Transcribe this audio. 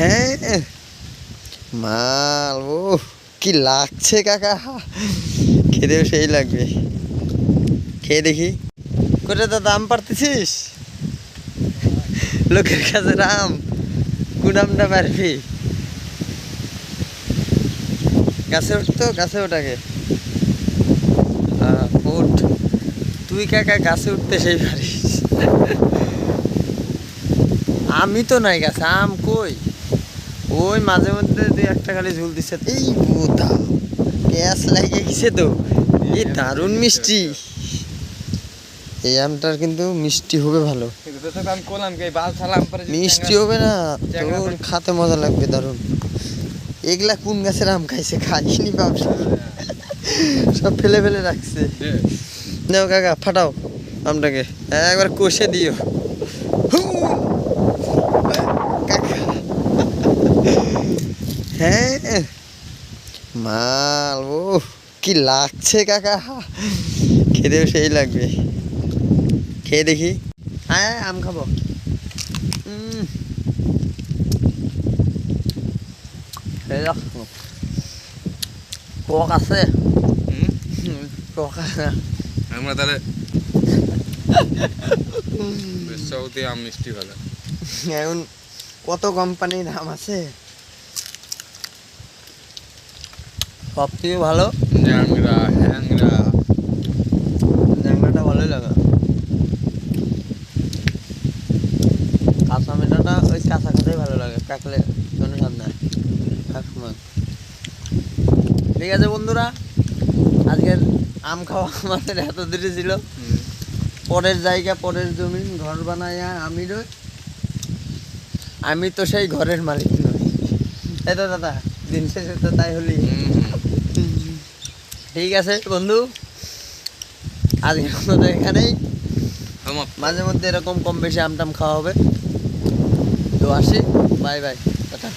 হ্যাঁ মাল ও কি লাগছে কাকা? খেতেও সেই লাগবে। খেয়ে দেখি। কোথায় তো দাম পারতেছিস? লোকের কাছে রাম, কুনামটা পারবি। গাছে উঠতো গাছে ওটাকে উঠ। তুই কাকা গাছে উঠতে সেই পারিস। আমি তো নাই গাছে, আম কই? ওই মাঝে মধ্যে দুই একটা খালি ঝুল দিচ্ছে এই বোধা গ্যাস লাগিয়ে গেছে তো। এই দারুণ মিষ্টি। এই আমটার কিন্তু মিষ্টি হবে ভালো। মিষ্টি হবে না, তোর খাতে মজা লাগবে দারুণ। এগুলা কোন গাছের আম খাইছে খাইনি বাবসা সব ফেলে ফেলে রাখছে। নাও কাকা, ফাটাও আমটাকে। একবার কষে দিও হু! কাকা হ্যাঁ মাল ও কি লাগছে কাকা? খেতেও সেই লাগবে। খেয়ে দেখি। হ্যাঁ আম খাব। টক আছে। টক আছে। আমরা তাহলে সৌদি আম মিষ্টি ভালো এখন কত কোম্পানির দাম আছে? সব থেকে ভালো। জ্যাংরা হ্যাংরা। জ্যাংলাটা ভালোই লাগে। কাঁচা মিঠাটা ওই কাঁচা খাতেই ভালো লাগে কাকলে কোনো স্বাদ নাই ঠিক আছে বন্ধুরা আজকের আম খাওয়া আমাদের এত দূরে ছিল। পরের জায়গা পরের জমি ঘর বানায় আমি রই। আমি তো সেই ঘরের মালিক নই। এই তো দাদা দিন শেষে তো তাই হলি। ঠিক আছে বন্ধু। আজকের মতো এখানেই। মাঝে মধ্যে এরকম কম বেশি আমটাম খাওয়া হবে। তো আসি। Bye bye. টাটা।